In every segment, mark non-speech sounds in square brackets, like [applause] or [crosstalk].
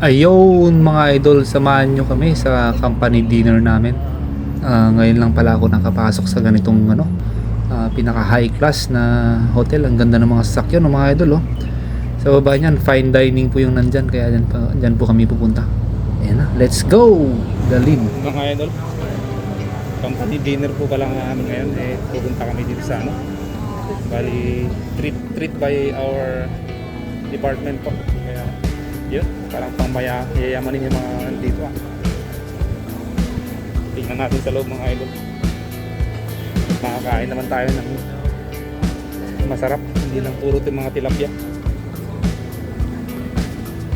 Ayun mga idol, samahan nyo kami sa company dinner namin. Ah, ngayon lang pala ako nakapasok sa ganitong ano, ah, pinaka high class na hotel. Ang ganda ng mga sasakyan mga idol oh. Sa baba niyan, fine dining po yung nandyan kaya dyan, pa, dyan po kami pupunta. Ayan na, let's go! Dalin. Mga idol, company dinner po pala namin ngayon. Eh, pupunta kami dito sa ano. Bali, treat, treat by our department po. Yun, parang pangmaya, yayamanin yung mga dito ah. Tingnan natin sa loob mga idol. Makakain naman tayo ng masarap. Hindi lang puro yung mga tilapia.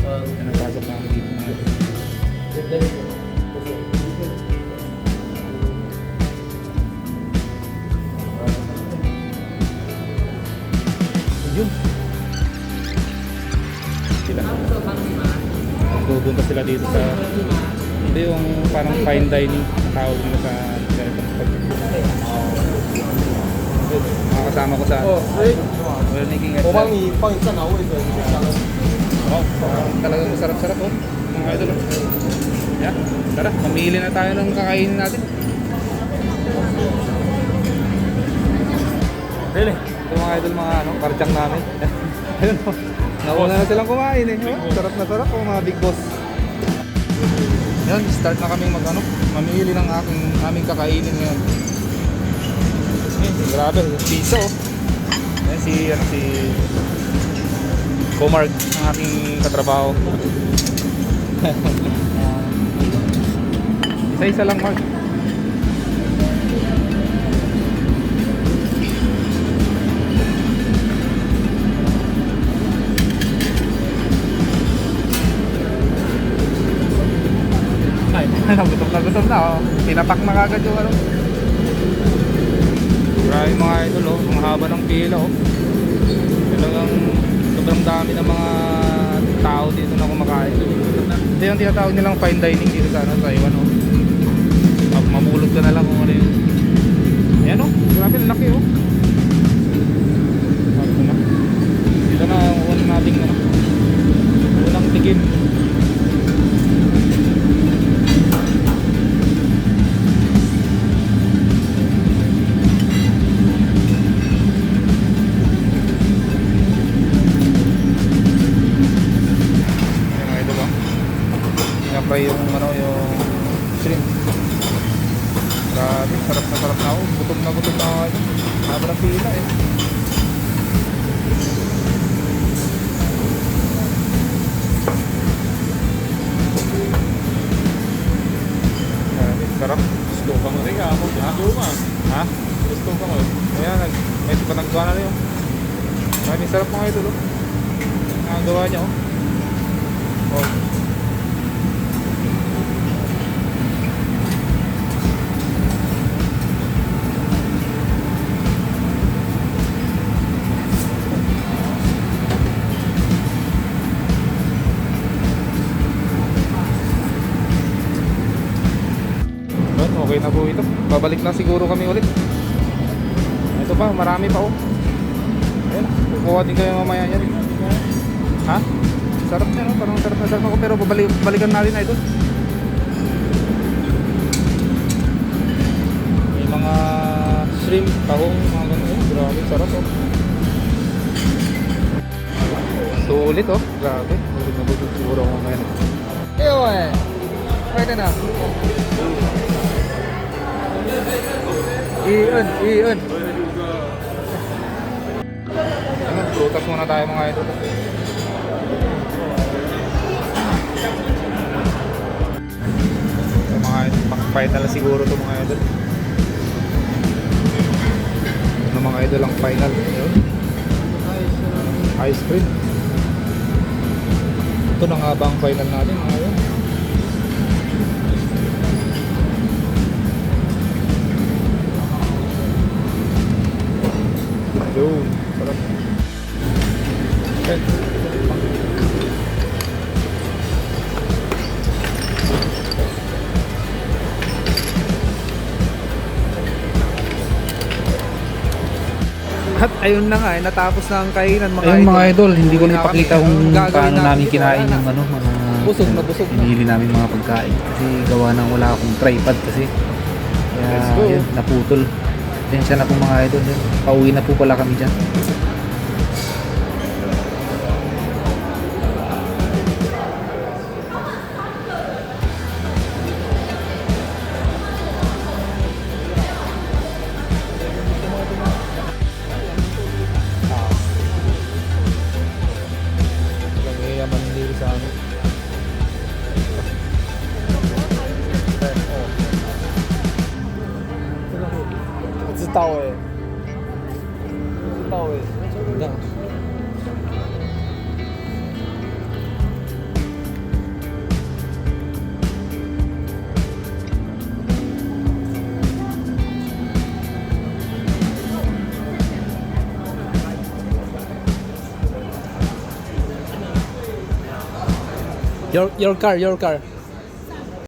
Yan ang pasok namin dito mga idol. sila. Pupunta sila dito sa ito yung parang fine dining tawag nila sa ganitong pag makakasama ko sa oh, right. well making it pang pang isa na uwi ko oh, talagang masarap-sarap oh mga idol oh. yeah, tara mamili na tayo ng kakainin natin Really? Ito mga idol mga ano, karjang namin. [laughs] Ayun po. Nauna na silang kumain eh. Oh, sarap na sarap oh, mga big boss. Yan, start na kami mag ano, mamili ng aking aming kakainin ngayon. Eh, grabe, piso. oh. Yan si ano si Comark, ang aking katrabaho. [laughs] Isa-isa lang, Mark. [laughs] gutom na gutom na oh. Tinapak na kagad yung ano. Grabe mga idol oh, ang haba ng pila oh. Talagang sobrang dami ng mga tao dito na kumakain. Ito yung tinatawag nilang fine dining dito sa ano, Taiwan oh. Pinapry yung ano yung shrimp. Grabe, sarap na sarap na ako. Gutom na gutom na ako. Haba ng pila eh. Grabe, sarap. Gusto ka mo rin ako. Gusto ka. Ha? Gusto ka mo. Ayan, nag, may panaggawa na rin. Grabe, sarap mga idol oh. Ang gawa niya oh. Oh. okay na po ito. Babalik na siguro kami ulit. Ito pa marami pa oh. Ayun kukuha din kayo mamaya yan. Ha? Sarap niya no oh. parang sarap na sarap ako pero babalik, balikan natin na ito. May mga shrimp tahong mga ganun oh. grabe sarap oh. Sulit oh, grabe. Sulit na buto siguro ako ngayon. Eyo eh, pwede na. 点啊！I-on, i-on. Ano, prutas muna tayo mga idol. Ito mga pang-final na siguro ito mga idol. Ano mga idol ang final? Ice cream. Ito na nga ba ang final natin mga idol? Yun, sarap. At ayun na nga, eh, natapos na ang kainan mga Ayun idol. mga idol, hindi ko na ipakita kung paano namin kinain yung ano, mga Busog na busog na. Namin mga pagkain kasi gawa ng wala akong tripod kasi. Kaya Let's go. yun, naputol. Tensya na po mga idol. Pauwi na po pala kami dyan. 到位到位怎么样 your